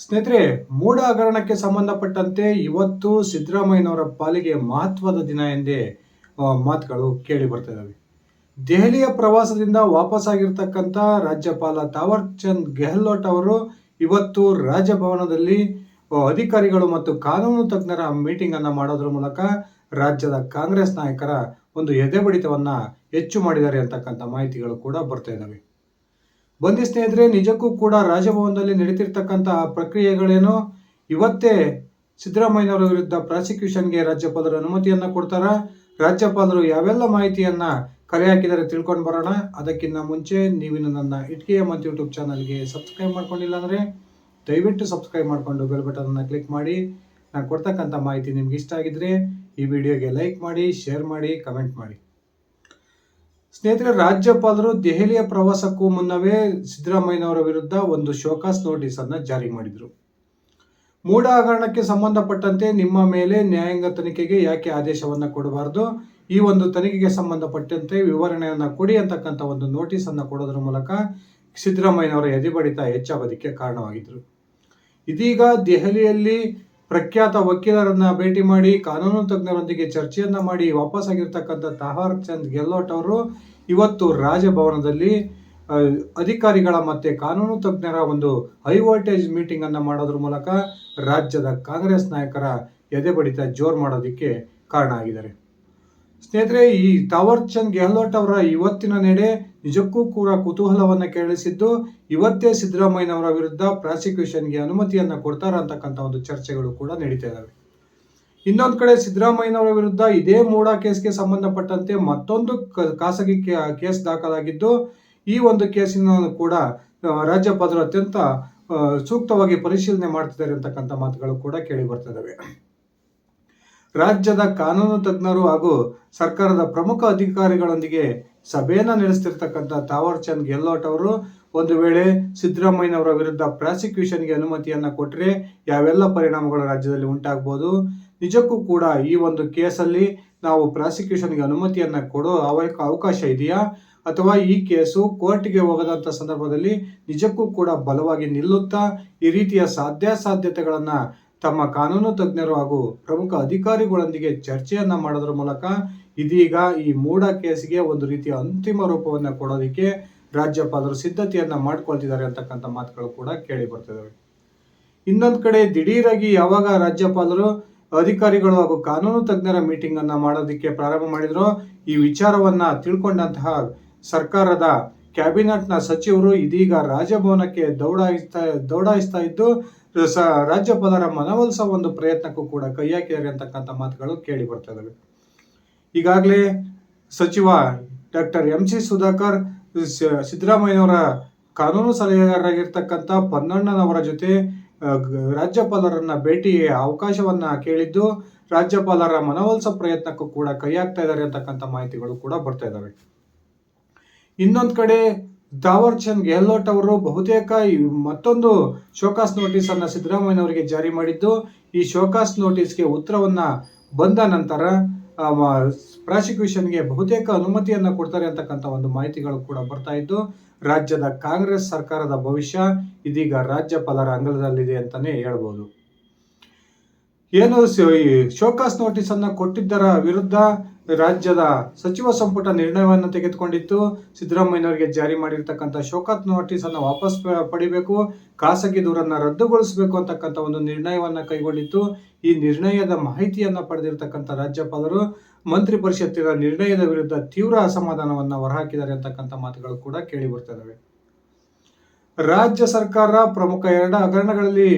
ಸ್ನೇಹಿತರೆ ಮೂಡ ಹಗರಣಕ್ಕೆ ಸಂಬಂಧಪಟ್ಟಂತೆ ಇವತ್ತು ಸಿದ್ದರಾಮಯ್ಯನವರ ಪಾಲಿಗೆ ಮಹತ್ವದ ದಿನ ಎಂದೇ ಮಾತುಗಳು ಕೇಳಿ ಬರ್ತಾ ಇದ್ದಾವೆ ದೆಹಲಿಯ ಪ್ರವಾಸದಿಂದ ವಾಪಸ್ಸಾಗಿರ್ತಕ್ಕಂಥ ರಾಜ್ಯಪಾಲ ತಾವರ್ ಚಂದ್ ಗೆಹ್ಲೋಟ್ ಅವರು ಇವತ್ತು ರಾಜಭವನದಲ್ಲಿ ಅಧಿಕಾರಿಗಳು ಮತ್ತು ಕಾನೂನು ತಜ್ಞರ ಮೀಟಿಂಗ್ ಅನ್ನ ಮಾಡೋದ್ರ ಮೂಲಕ ರಾಜ್ಯದ ಕಾಂಗ್ರೆಸ್ ನಾಯಕರ ಒಂದು ಎದೆಬಡಿತವನ್ನ ಹೆಚ್ಚು ಮಾಡಿದ್ದಾರೆ ಅಂತಕ್ಕಂಥ ಮಾಹಿತಿಗಳು ಕೂಡ ಬರ್ತಾ ಇದ್ದಾವೆ ಬಂದಿ ಸ್ನೇಹಿತರೆ, ನಿಜಕ್ಕೂ ಕೂಡ ರಾಜಭವನದಲ್ಲಿ ನಡೀತಿರ್ತಕ್ಕಂಥ ಪ್ರಕ್ರಿಯೆಗಳೇನು? ಇವತ್ತೇ ಸಿದ್ದರಾಮಯ್ಯನವರ ವಿರುದ್ಧ ಪ್ರಾಸಿಕ್ಯೂಷನ್ಗೆ ರಾಜ್ಯಪಾಲರು ಅನುಮತಿಯನ್ನ ಕೊಡ್ತಾರ. ರಾಜ್ಯಪಾಲರು ಯಾವೆಲ್ಲ ಮಾಹಿತಿಯನ್ನ ಕರೆ ಹಾಕಿದರೆ ತಿಳ್ಕೊಂಡು ಬರೋಣ. ಅದಕ್ಕಿಂತ ಮುಂಚೆ ನೀವಿನ್ನು ನನ್ನ ಇಟ್ಕೆಯ ಮತ್ತು ಯೂಟ್ಯೂಬ್ ಚಾನಲ್ಗೆ ಸಬ್ಸ್ಕ್ರೈಬ್ ಮಾಡ್ಕೊಂಡಿಲ್ಲ ಅಂದರೆ ದಯವಿಟ್ಟು ಸಬ್ಸ್ಕ್ರೈಬ್ ಮಾಡಿಕೊಂಡು ಬೆಲ್ ಬಟನನ್ನು ಕ್ಲಿಕ್ ಮಾಡಿ. ನಾನು ಕೊಡ್ತಕ್ಕಂಥ ಮಾಹಿತಿ ನಿಮ್ಗೆ ಇಷ್ಟ ಆಗಿದ್ರೆ ಈ ವಿಡಿಯೋಗೆ ಲೈಕ್ ಮಾಡಿ, ಶೇರ್ ಮಾಡಿ, ಕಮೆಂಟ್ ಮಾಡಿ. ಸ್ನೇಹಿತರೆ, ರಾಜ್ಯಪಾಲರು ದೆಹಲಿಯ ಪ್ರವಾಸಕ್ಕೂ ಮುನ್ನವೇ ಸಿದ್ದರಾಮಯ್ಯನವರ ವಿರುದ್ಧ ಒಂದು ಶೋಕಾಸ್ ನೋಟಿಸ್ ಅನ್ನ ಜಾರಿ ಮಾಡಿದರು. ಮೂಡ ಹಗರಣಕ್ಕೆ ಸಂಬಂಧಪಟ್ಟಂತೆ ನಿಮ್ಮ ಮೇಲೆ ನ್ಯಾಯಾಂಗ ತನಿಖೆಗೆ ಯಾಕೆ ಆದೇಶವನ್ನು ಕೊಡಬಾರದು? ಈ ಒಂದು ತನಿಖೆಗೆ ಸಂಬಂಧಪಟ್ಟಂತೆ ವಿವರಣೆಯನ್ನು ಕೊಡಿ ಅಂತಕ್ಕಂಥ ಒಂದು ನೋಟಿಸ್ ಅನ್ನ ಕೊಡೋದ್ರ ಮೂಲಕ ಸಿದ್ದರಾಮಯ್ಯನವರ ಎದಿಬಡಿತ ಹೆಚ್ಚಾಗೋದಕ್ಕೆ ಕಾರಣವಾಗಿದ್ದರು ಇದೀಗ ದೆಹಲಿಯಲ್ಲಿ ಪ್ರಖ್ಯಾತ ವಕೀಲರನ್ನ ಭೇಟಿ ಮಾಡಿ ಕಾನೂನು ತಜ್ಞರೊಂದಿಗೆ ಚರ್ಚೆಯನ್ನ ಮಾಡಿ ವಾಪಸ್ಸಾಗಿರ್ತಕ್ಕಂಥ ತಹಾರ್ ಚಂದ್ ಗೆಹ್ಲೋಟ್ ಅವರು ಇವತ್ತು ರಾಜಭವನದಲ್ಲಿ ಅಧಿಕಾರಿಗಳ ಮತ್ತೆ ಕಾನೂನು ತಜ್ಞರ ಒಂದು ಹೈ ವೋಲ್ಟೇಜ್ ಮೀಟಿಂಗ್ ಅನ್ನ ಮಾಡೋದ್ರ ಮೂಲಕ ರಾಜ್ಯದ ಕಾಂಗ್ರೆಸ್ ನಾಯಕರ ಎದೆ ಬಡಿತ ಜೋರು ಮಾಡೋದಕ್ಕೆ ಕಾರಣ ಆಗಿದ್ದಾರೆ. ಸ್ನೇಹಿತರೆ, ಈ ತಾವರ್ ಚಂದ್ ಗೆಹ್ಲೋಟ್ ಅವರ ಇವತ್ತಿನ ನಡೆ ನಿಜಕ್ಕೂ ಕೂಡ ಕುತೂಹಲವನ್ನ ಕೆರಳಿಸಿದ್ದು, ಇವತ್ತೇ ಸಿದ್ದರಾಮಯ್ಯನವರ ವಿರುದ್ಧ ಪ್ರಾಸಿಕ್ಯೂಷನ್ಗೆ ಅನುಮತಿಯನ್ನ ಕೊಡ್ತಾರ ಅಂತಕ್ಕಂಥ ಒಂದು ಚರ್ಚೆಗಳು ಕೂಡ ನಡೀತಾ ಇದ್ದಾವೆ ಇನ್ನೊಂದು ಕಡೆ ಸಿದ್ದರಾಮಯ್ಯನವರ ವಿರುದ್ಧ ಇದೇ ಮೂಡ ಕೇಸ್ಗೆ ಸಂಬಂಧಪಟ್ಟಂತೆ ಮತ್ತೊಂದು ಖಾಸಗಿ ಕೇಸ್ ದಾಖಲಾಗಿದ್ದು, ಈ ಒಂದು ಕೇಸಿನ ಕೂಡ ರಾಜ್ಯಪಾಲರು ಅತ್ಯಂತ ಸೂಕ್ತವಾಗಿ ಪರಿಶೀಲನೆ ಮಾಡ್ತಿದ್ದಾರೆ ಅಂತಕ್ಕಂಥ ಮಾತುಗಳು ಕೂಡ ಕೇಳಿ ಬರ್ತಿದ್ದಾವೆ ರಾಜ್ಯದ ಕಾನೂನು ತಜ್ಞರು ಹಾಗೂ ಸರ್ಕಾರದ ಪ್ರಮುಖ ಅಧಿಕಾರಿಗಳೊಂದಿಗೆ ಸಭೆಯನ್ನು ನಡೆಸ್ತಿರ್ತಕ್ಕಂಥ ತಾವರ್ ಚಂದ್ ಗೆಹ್ಲೋಟ್ ಅವರು ಒಂದು ವೇಳೆ ಸಿದ್ದರಾಮಯ್ಯನವರ ವಿರುದ್ಧ ಪ್ರಾಸಿಕ್ಯೂಷನ್ಗೆ ಅನುಮತಿಯನ್ನ ಕೊಟ್ಟರೆ ಯಾವೆಲ್ಲ ಪರಿಣಾಮಗಳು ರಾಜ್ಯದಲ್ಲಿ ಉಂಟಾಗ್ಬೋದು? ನಿಜಕ್ಕೂ ಕೂಡ ಈ ಒಂದು ಕೇಸಲ್ಲಿ ನಾವು ಪ್ರಾಸಿಕ್ಯೂಷನ್ಗೆ ಅನುಮತಿಯನ್ನ ಕೊಡೋ ಅವಕ, ಅವಕಾಶ ಇದೆಯಾ? ಅಥವಾ ಈ ಕೇಸು ಕೋರ್ಟ್ಗೆ ಹೋಗದಂತ ಸಂದರ್ಭದಲ್ಲಿ ನಿಜಕ್ಕೂ ಕೂಡ ಬಲವಾಗಿ ನಿಲ್ಲುತ್ತಾ ಈ ರೀತಿಯ ಸಾಧ್ಯಾಸಾಧ್ಯತೆಗಳನ್ನ ತಮ್ಮ ಕಾನೂನು ತಜ್ಞರು ಹಾಗೂ ಪ್ರಮುಖ ಅಧಿಕಾರಿಗಳೊಂದಿಗೆ ಚರ್ಚೆಯನ್ನ ಮಾಡೋದ್ರ ಮೂಲಕ ಇದೀಗ ಈ ಮೂಡ ಕೇಸ್ಗೆ ಒಂದು ರೀತಿಯ ಅಂತಿಮ ರೂಪವನ್ನ ಕೊಡೋದಕ್ಕೆ ರಾಜ್ಯಪಾಲರು ಸಿದ್ಧತೆಯನ್ನ ಮಾಡ್ಕೊಳ್ತಿದ್ದಾರೆ ಅಂತಕ್ಕಂಥ ಮಾತುಗಳು ಕೂಡ ಕೇಳಿ ಬರ್ತಿದ್ದಾವೆ ಇನ್ನೊಂದು ಕಡೆ ದಿಢೀರಾಗಿ ಯಾವಾಗ ರಾಜ್ಯಪಾಲರು ಅಧಿಕಾರಿಗಳು ಹಾಗೂ ಕಾನೂನು ತಜ್ಞರ ಮೀಟಿಂಗ್ ಅನ್ನ ಮಾಡೋದಕ್ಕೆ ಪ್ರಾರಂಭ ಮಾಡಿದ್ರು ಈ ವಿಚಾರವನ್ನ ತಿಳ್ಕೊಂಡಂತಹ ಸರ್ಕಾರದ ಕ್ಯಾಬಿನೆಟ್ನ ಸಚಿವರು ಇದೀಗ ರಾಜಭವನಕ್ಕೆ ದೌಡಾಯಿಸ್ತಾ ದೌಡಾಯಿಸ್ತಾ ಇದ್ದು ಸ, ರಾಜ್ಯಪಾಲರ ಮನವೊಲಿಸೋ ಒಂದು ಪ್ರಯತ್ನಕ್ಕೂ ಕೂಡ ಕೈ ಹಾಕಿದ್ದಾರೆ ಅಂತಕ್ಕಂಥ ಮಾತುಗಳು ಕೇಳಿ ಬರ್ತಾ ಇದ್ದಾವೆ ಈಗಾಗಲೇ ಸಚಿವ ಡಾಕ್ಟರ್ ಎಂ ಸಿ ಸುಧಾಕರ್ ಸಿದ್ದರಾಮಯ್ಯವರ ಕಾನೂನು ಸಲಹೆಗಾರರಾಗಿರ್ತಕ್ಕಂಥ ಪನ್ನಣ್ಣನವರ ಜೊತೆ ರಾಜ್ಯಪಾಲರನ್ನ ಭೇಟಿ ಅವಕಾಶವನ್ನ ಕೇಳಿದ್ದು, ರಾಜ್ಯಪಾಲರ ಮನವೊಲಿಸೋ ಪ್ರಯತ್ನಕ್ಕೂ ಕೂಡ ಕೈ ಹಾಕ್ತಾ ಇದ್ದಾರೆ ಅಂತಕ್ಕಂಥ ಮಾಹಿತಿಗಳು ಕೂಡ ಬರ್ತಾ ಇದ್ದಾವೆ ಇನ್ನೊಂದು ಕಡೆ ತಾವರ್ ಚಂದ್ ಗೆಹ್ಲೋಟ್ ಅವರು ಬಹುತೇಕ ಮತ್ತೊಂದು ಶೋಕಾಸ್ ನೋಟಿಸ್ ಅನ್ನ ಸಿದ್ದರಾಮಯ್ಯನವರಿಗೆ ಜಾರಿ ಮಾಡಿದ್ದು, ಈ ಶೋಕಾಸ್ ನೋಟಿಸ್ಗೆ ಉತ್ತರವನ್ನ ಬಂದ ನಂತರ ಪ್ರಾಸಿಕ್ಯೂಷನ್ಗೆ ಬಹುತೇಕ ಅನುಮತಿಯನ್ನ ಕೊಡ್ತಾರೆ ಅಂತಕ್ಕಂಥ ಒಂದು ಮಾಹಿತಿಗಳು ಕೂಡ ಬರ್ತಾ ಇದ್ದು, ರಾಜ್ಯದ ಕಾಂಗ್ರೆಸ್ ಸರ್ಕಾರದ ಭವಿಷ್ಯ ಇದೀಗ ರಾಜ್ಯಪಾಲರ ಅಂಗಳದಲ್ಲಿದೆ ಅಂತಾನೆ ಹೇಳ್ಬೋದು. ಏನು ಈ ಶೋಕಾಸ್ ನೋಟಿಸ್ ಅನ್ನ ಕೊಟ್ಟಿದ್ದರ ವಿರುದ್ಧ ರಾಜ್ಯದ ಸಚಿವ ಸಂಪುಟ ನಿರ್ಣಯವನ್ನು ತೆಗೆದುಕೊಂಡಿತ್ತು. ಸಿದ್ದರಾಮಯ್ಯನವರಿಗೆ ಜಾರಿ ಮಾಡಿರ್ತಕ್ಕಂಥ ಶೋಕಾತ್ ನೋಟಿಸ್ ಅನ್ನು ವಾಪಸ್ ಪಡಿಬೇಕು, ಖಾಸಗಿ ದೂರನ್ನ ರದ್ದುಗೊಳಿಸಬೇಕು ಅಂತಕ್ಕಂಥ ಒಂದು ನಿರ್ಣಯವನ್ನ ಕೈಗೊಂಡಿತ್ತು. ಈ ನಿರ್ಣಯದ ಮಾಹಿತಿಯನ್ನ ಪಡೆದಿರತಕ್ಕಂಥ ರಾಜ್ಯಪಾಲರು ಮಂತ್ರಿ ಪರಿಷತ್ತಿನ ನಿರ್ಣಯದ ವಿರುದ್ಧ ತೀವ್ರ ಅಸಮಾಧಾನವನ್ನು ಹೊರಹಾಕಿದ್ದಾರೆ ಅಂತಕ್ಕಂಥ ಮಾತುಗಳು ಕೂಡ ಕೇಳಿ ಬರ್ತಿದ್ದಾವೆ ರಾಜ್ಯ ಸರ್ಕಾರ ಪ್ರಮುಖ ಎರಡು ಹಗರಣಗಳಲ್ಲಿ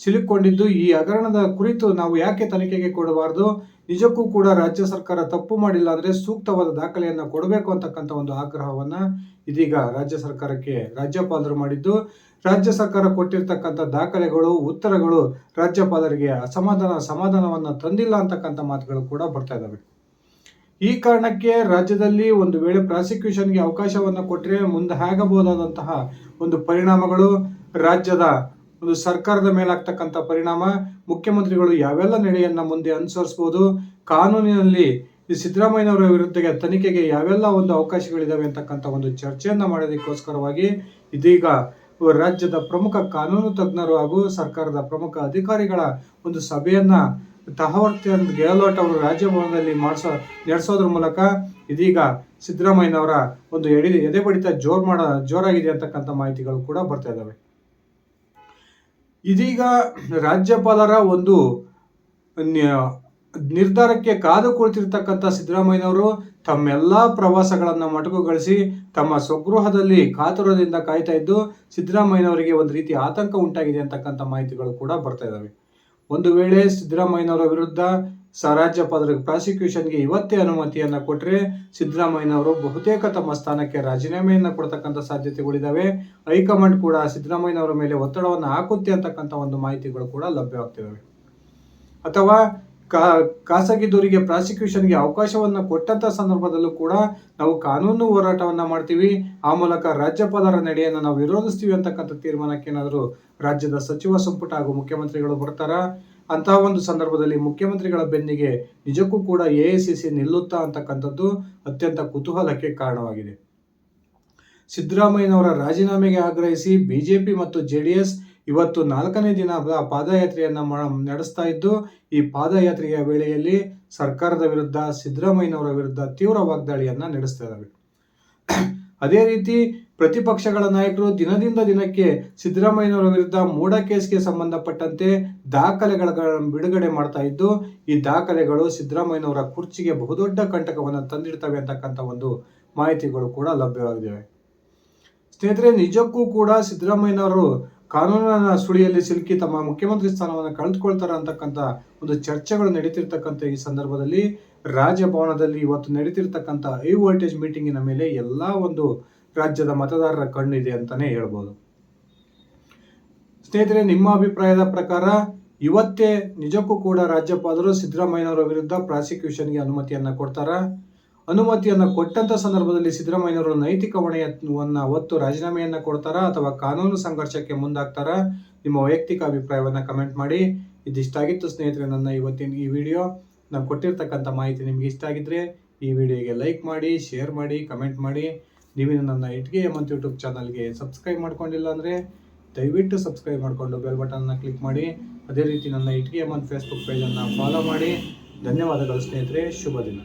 ಸಿಲುಕೊಂಡಿದ್ದು ಈ ಹಗರಣದ ಕುರಿತು ನಾವು ಯಾಕೆ ತನಿಖೆಗೆ ಕೊಡಬಾರದು? ನಿಜಕ್ಕೂ ಕೂಡ ರಾಜ್ಯ ಸರ್ಕಾರ ತಪ್ಪು ಮಾಡಿಲ್ಲ ಅಂದರೆ ಸೂಕ್ತವಾದ ದಾಖಲೆಯನ್ನು ಕೊಡಬೇಕು ಅಂತಕ್ಕಂಥ ಒಂದು ಆಗ್ರಹವನ್ನು ಇದೀಗ ರಾಜ್ಯ ಸರ್ಕಾರಕ್ಕೆ ರಾಜ್ಯಪಾಲರು ಮಾಡಿದ್ದು. ರಾಜ್ಯ ಸರ್ಕಾರ ಕೊಟ್ಟಿರ್ತಕ್ಕಂಥ ದಾಖಲೆಗಳು, ಉತ್ತರಗಳು ರಾಜ್ಯಪಾಲರಿಗೆ ಅಸಮಾಧಾನ, ಸಮಾಧಾನವನ್ನು ತಂದಿಲ್ಲ ಅಂತಕ್ಕಂಥ ಮಾತುಗಳು ಕೂಡ ಬರ್ತಾ ಇದ್ದಾವೆ ಈ ಕಾರಣಕ್ಕೆ ರಾಜ್ಯದಲ್ಲಿ ಒಂದು ವೇಳೆ ಪ್ರಾಸಿಕ್ಯೂಷನ್ಗೆ ಅವಕಾಶವನ್ನು ಕೊಟ್ಟರೆ ಮುಂದೆ ಆಗಬಹುದಾದಂತಹ ಒಂದು ಪರಿಣಾಮಗಳು ರಾಜ್ಯದ ಒಂದು ಸರ್ಕಾರದ ಮೇಲಾಗ್ತಕ್ಕಂಥ ಪರಿಣಾಮ, ಮುಖ್ಯಮಂತ್ರಿಗಳು ಯಾವೆಲ್ಲ ನಡೆಯನ್ನ ಮುಂದೆ ಅನುಸರಿಸಬಹುದು ಕಾನೂನಿನಲ್ಲಿ ಈ ಸಿದ್ದರಾಮಯ್ಯನವರ ವಿರುದ್ಧಗೆ ತನಿಖೆಗೆ ಯಾವೆಲ್ಲ ಒಂದು ಅವಕಾಶಗಳಿದಾವೆ ಅಂತಕ್ಕಂಥ ಒಂದು ಚರ್ಚೆಯನ್ನ ಮಾಡೋದಕ್ಕೋಸ್ಕರವಾಗಿ ಇದೀಗ ರಾಜ್ಯದ ಪ್ರಮುಖ ಕಾನೂನು ತಜ್ಞರು ಹಾಗೂ ಸರ್ಕಾರದ ಪ್ರಮುಖ ಅಧಿಕಾರಿಗಳ ಒಂದು ಸಭೆಯನ್ನ ತಹವರ್ಚಂದ್ ಗೆಹ್ಲೋಟ್ ಅವರು ರಾಜ್ಯಭವನದಲ್ಲಿ ಮಾಡಿಸೋ, ನಡೆಸೋದ್ರ ಮೂಲಕ ಇದೀಗ ಸಿದ್ದರಾಮಯ್ಯನವರ ಒಂದು ಎಡೆ ಎದೆ ಬಡಿತ ಜೋರು ಮಾಡ, ಜೋರಾಗಿದೆ ಅಂತಕ್ಕಂಥ ಮಾಹಿತಿಗಳು ಕೂಡ ಬರ್ತಾ ಇದ್ದಾವೆ ಇದೀಗ ರಾಜ್ಯಪಾಲರ ಒಂದು ನಿರ್ಧಾರಕ್ಕೆ ಕಾದು ಕುಳಿತಿರ್ತಕ್ಕಂಥ ಸಿದ್ದರಾಮಯ್ಯನವರು ತಮ್ಮೆಲ್ಲ ಪ್ರವಾಸಗಳನ್ನು ಮೊಟಕುಗೊಳಿಸಿ ತಮ್ಮ ಸ್ವಗೃಹದಲ್ಲಿ ಕಾತುರದಿಂದ ಕಾಯ್ತಾ ಇದ್ದು ಸಿದ್ದರಾಮಯ್ಯನವರಿಗೆ ಒಂದು ರೀತಿ ಆತಂಕ ಉಂಟಾಗಿದೆ ಅಂತಕ್ಕಂಥ ಮಾಹಿತಿಗಳು ಕೂಡ ಬರ್ತಾ ಇದ್ದಾವೆ ಒಂದು ವೇಳೆ ಸಿದ್ದರಾಮಯ್ಯನವರ ವಿರುದ್ಧ ಸ ಪದರ ಪ್ರಾಸಿಕ್ಯೂಷನ್ಗೆ ಇವತ್ತೇ ಅನುಮತಿಯನ್ನ ಕೊಟ್ಟರೆ ಸಿದ್ದರಾಮಯ್ಯನವರು ಬಹುತೇಕ ತಮ್ಮ ಸ್ಥಾನಕ್ಕೆ ರಾಜೀನಾಮೆಯನ್ನ ಕೊಡ್ತಕ್ಕಂಥ ಸಾಧ್ಯತೆಗಳಿದ್ದಾವೆ ಹೈಕಮಾಂಡ್ ಕೂಡ ಸಿದ್ದರಾಮಯ್ಯನವರ ಮೇಲೆ ಒತ್ತಡವನ್ನು ಹಾಕುತ್ತೆ ಅಂತಕ್ಕಂಥ ಒಂದು ಮಾಹಿತಿಗಳು ಕೂಡ ಲಭ್ಯವಾಗ್ತಿದ್ದಾವೆ ಅಥವಾ ಕಾ, ಖಾಸಗಿ ದೂರಿಗೆ ಪ್ರಾಸಿಕ್ಯೂಷನ್ಗೆ ಅವಕಾಶವನ್ನು ಕೊಟ್ಟಂತ ಸಂದರ್ಭದಲ್ಲೂ ಕೂಡ ನಾವು ಕಾನೂನು ಹೋರಾಟವನ್ನ ಮಾಡ್ತೀವಿ. ಆ ಮೂಲಕ ರಾಜ್ಯಪಾಲರ ನಡೆಯನ್ನು ನಾವು ವಿರೋಧಿಸ್ತೀವಿ ಅಂತಕ್ಕಂಥ ತೀರ್ಮಾನಕ್ಕೆ ಏನಾದರೂ ರಾಜ್ಯದ ಸಚಿವ ಸಂಪುಟ ಹಾಗೂ ಮುಖ್ಯಮಂತ್ರಿಗಳು ಬರ್ತಾರ? ಅಂತಹ ಒಂದು ಸಂದರ್ಭದಲ್ಲಿ ಮುಖ್ಯಮಂತ್ರಿಗಳ ಬೆನ್ನಿಗೆ ನಿಜಕ್ಕೂ ಕೂಡ ಎ ನಿಲ್ಲುತ್ತಾ ಅಂತಕ್ಕಂಥದ್ದು ಅತ್ಯಂತ ಕುತೂಹಲಕ್ಕೆ ಕಾರಣವಾಗಿದೆ. ಸಿದ್ದರಾಮಯ್ಯನವರ ರಾಜೀನಾಮೆಗೆ ಆಗ್ರಹಿಸಿ ಬಿಜೆಪಿ ಮತ್ತು ಜೆಡಿಎಸ್ ಇವತ್ತು ನಾಲ್ಕನೇ ದಿನ ಪಾದಯಾತ್ರೆಯನ್ನ ನಡೆಸ್ತಾ ಇದ್ದು, ಈ ಪಾದಯಾತ್ರೆಯ ವೇಳೆಯಲ್ಲಿ ಸರ್ಕಾರದ ವಿರುದ್ಧ, ಸಿದ್ದರಾಮಯ್ಯನವರ ವಿರುದ್ಧ ತೀವ್ರ ವಾಗ್ದಾಳಿಯನ್ನು ನಡೆಸ್ತಾ ಇದ್ದಾವೆ ಅದೇ ರೀತಿ ಪ್ರತಿಪಕ್ಷಗಳ ನಾಯಕರು ದಿನದಿಂದ ದಿನಕ್ಕೆ ಸಿದ್ದರಾಮಯ್ಯನವರ ವಿರುದ್ಧ ಮೂಡ ಕೇಸ್ಗೆ ಸಂಬಂಧಪಟ್ಟಂತೆ ದಾಖಲೆಗಳ ಬಿಡುಗಡೆ ಮಾಡ್ತಾ ಇದ್ದು, ಈ ದಾಖಲೆಗಳು ಸಿದ್ದರಾಮಯ್ಯನವರ ಕುರ್ಚಿಗೆ ಬಹುದೊಡ್ಡ ಕಂಟಕವನ್ನು ತಂದಿಡ್ತವೆ ಅಂತಕ್ಕಂಥ ಒಂದು ಮಾಹಿತಿಗಳು ಕೂಡ ಲಭ್ಯವಾಗಿದೆ ಸ್ನೇಹಿತರೆ, ನಿಜಕ್ಕೂ ಕೂಡ ಸಿದ್ದರಾಮಯ್ಯನವರು ಕಾನೂನಿನ ಸುಳಿಯಲ್ಲಿ ಸಿಲುಕಿ ತಮ್ಮ ಮುಖ್ಯಮಂತ್ರಿ ಸ್ಥಾನವನ್ನು ಕಳೆದುಕೊಳ್ತಾರೆ ಅಂತಕ್ಕಂಥ ಒಂದು ಚರ್ಚೆಗಳು ನಡೀತಿರ್ತಕ್ಕಂಥ ಈ ಸಂದರ್ಭದಲ್ಲಿ ರಾಜಭವನದಲ್ಲಿ ಇವತ್ತು ನಡೀತಿರ್ತಕ್ಕಂಥ ಹೈ ವೋಲ್ಟೇಜ್ ಮೀಟಿಂಗಿನ ಮೇಲೆ ಎಲ್ಲ ಒಂದು ರಾಜ್ಯದ ಮತದಾರರ ಕಣ್ಣಿದೆ ಅಂತಾನೆ ಹೇಳ್ಬೋದು. ಸ್ನೇಹಿತರೆ, ನಿಮ್ಮ ಅಭಿಪ್ರಾಯದ ಪ್ರಕಾರ ಇವತ್ತೇ ನಿಜಕ್ಕೂ ಕೂಡ ರಾಜ್ಯಪಾಲರು ಸಿದ್ದರಾಮಯ್ಯನವರ ವಿರುದ್ಧ ಪ್ರಾಸಿಕ್ಯೂಷನ್ಗೆ ಅನುಮತಿಯನ್ನ ಕೊಡ್ತಾರಾ? ಅನುಮತಿಯನ್ನ ಕೊಟ್ಟಂತ ಸಂದರ್ಭದಲ್ಲಿ ಸಿದ್ದರಾಮಯ್ಯನವರು ನೈತಿಕ ಹೊಣೆಯನ್ನ ಒತ್ತು ರಾಜೀನಾಮೆಯನ್ನು ಕೊಡ್ತಾರಾ ಅಥವಾ ಕಾನೂನು ಸಂಘರ್ಷಕ್ಕೆ ಮುಂದಾಗ್ತಾರಾ? ನಿಮ್ಮ ವೈಯಕ್ತಿಕ ಅಭಿಪ್ರಾಯವನ್ನ ಕಮೆಂಟ್ ಮಾಡಿ. ಇದಿಷ್ಟಾಗಿತ್ತು ಸ್ನೇಹಿತರೆ ನನ್ನ ಇವತ್ತಿನ ಈ ವಿಡಿಯೋ. ನಾನು ಕೊಟ್ಟಿರ್ತಕ್ಕಂಥ ಮಾಹಿತಿ ನಿಮಗೆ ಇಷ್ಟ ಆಗಿದ್ರೆ ಈ ವಿಡಿಯೋಗೆ ಲೈಕ್ ಮಾಡಿ, ಶೇರ್ ಮಾಡಿ, ಕಮೆಂಟ್ ಮಾಡಿ. ನೀವೇನು ನನ್ನ ಇಟ್ಗೆ ಎಮಂತ್ ಯೂಟ್ಯೂಬ್ ಚಾನಲ್ಗೆ ಸಬ್ಸ್ಕ್ರೈಬ್ ಮಾಡ್ಕೊಂಡಿಲ್ಲ ಅಂದರೆ ದಯವಿಟ್ಟು ಸಬ್ಸ್ಕ್ರೈಬ್ ಮಾಡಿಕೊಂಡು ಬೆಲ್ ಬಟನ್ನ ಕ್ಲಿಕ್ ಮಾಡಿ. ಅದೇ ರೀತಿ ನನ್ನ ಇಟ್ಗೆ ಎಮಂತ್ ಫೇಸ್ಬುಕ್ ಪೇಜನ್ನು ಫಾಲೋ ಮಾಡಿ. ಧನ್ಯವಾದಗಳು ಸ್ನೇಹಿತರೆ, ಶುಭ ದಿನ.